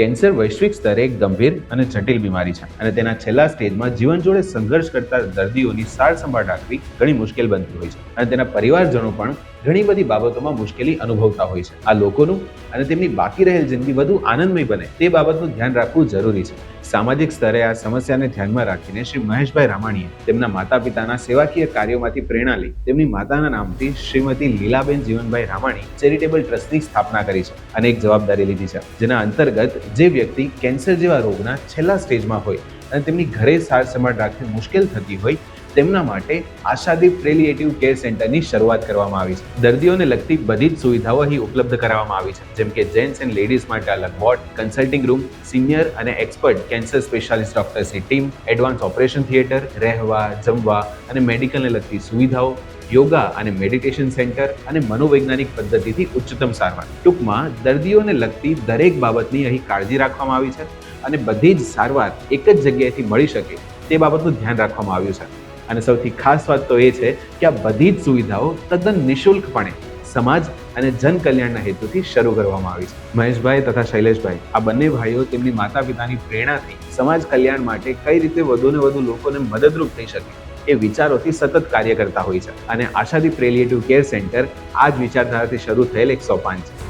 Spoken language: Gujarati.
કેન્સર વૈશ્વિક સ્તરે એક ગંભીર અને જટિલ બીમારી છે અને તેના છેલ્લા સ્ટેજમાં જીવન જોડે સંઘર્ષ કરતા દર્દીઓની સાર સંભાળ રાખવી ઘણી મુશ્કેલ બનતી હોય છે અને તેના પરિવારજનો પણ ઘણી બધી બાબતોમાં મુશ્કેલી અનુભવતા હોય છે. આ લોકોનું અને તેમની બાકી રહેલ જિંદગી વધુ આનંદમય બને તે બાબતનું ધ્યાન રાખવું જરૂરી છે. સામાજિક સ્તરે આ સમસ્યાને ધ્યાનમાં રાખીને શ્રી મહેશભાઈ રામાણીએ તેમના માતા પિતાના સેવાકીય કાર્યોમાંથી પ્રેરણા લઈ તેમની માતાના નામથી શ્રીમતી લીલાબેન જીવનભાઈ રામાણી ચેરિટેબલ ટ્રસ્ટની સ્થાપના કરી છે અને એક જવાબદારી લીધી છે, જેના અંતર્ગત જે વ્યક્તિ કેન્સર જેવા રોગના છેલ્લા સ્ટેજમાં હોય અને તેમની ઘરે સાર સંભાળ રાખવી મુશ્કેલ થતી હોય તેમના માટે આશાદીપ પ્રેલિએટિવ કેર સેન્ટરની શરૂઆત કરવામાં આવી છે. દર્દીઓને લગતી બધી જ સુવિધાઓ અહીં ઉપલબ્ધ કરાવવામાં આવી છે. જેમ કે જેન્ટ્સ એન્ડ લેડીઝ માટે અલગ વોર્ડ કન્સલ્ટિંગ રૂમ સિનિયર અને એક્સપર્ટ કેન્સર સ્પેશિયાલિસ્ટ ડોક્ટર્સની ટીમ એડવાન્સ ઓપરેશન થિયેટર રહેવા, જમવા અને મેડિકલને લગતી સુવિધાઓ, યોગા અને મેડિટેશન સેન્ટર અને મનોવૈજ્ઞાનિક પદ્ધતિથી ઉચ્ચતમ સારવાર. ટૂંકમાં, દર્દીઓને લગતી દરેક બાબતની અહીં કાળજી રાખવામાં આવી છે અને બધી જ સારવાર એક જ જગ્યાએથી મળી શકે તે બાબતનું ધ્યાન રાખવામાં આવ્યું છે. અને સૌથી ખાસ વાત તો એ છે કે આ બધી જ સુવિધાઓ તદ્દન નિઃશુલ્કપણે સમાજ અને જન કલ્યાણના હેતુથી શરૂ કરવામાં આવી છે. મહેશભાઈ તથા શૈલેષભાઈ, આ બંને ભાઈઓ તેમની માતા પિતાની પ્રેરણાથી સમાજ કલ્યાણ માટે કઈ રીતે વધુને વધુ લોકોને મદદરૂપ થઈ શકે એ વિચારોથી સતત કાર્ય કરતા હોય છે. અને આશાદી પ્રેલિએટિવ કેર સેન્ટર આ જ વિચારધારાથી શરૂ થયેલ એક સોપાન છે.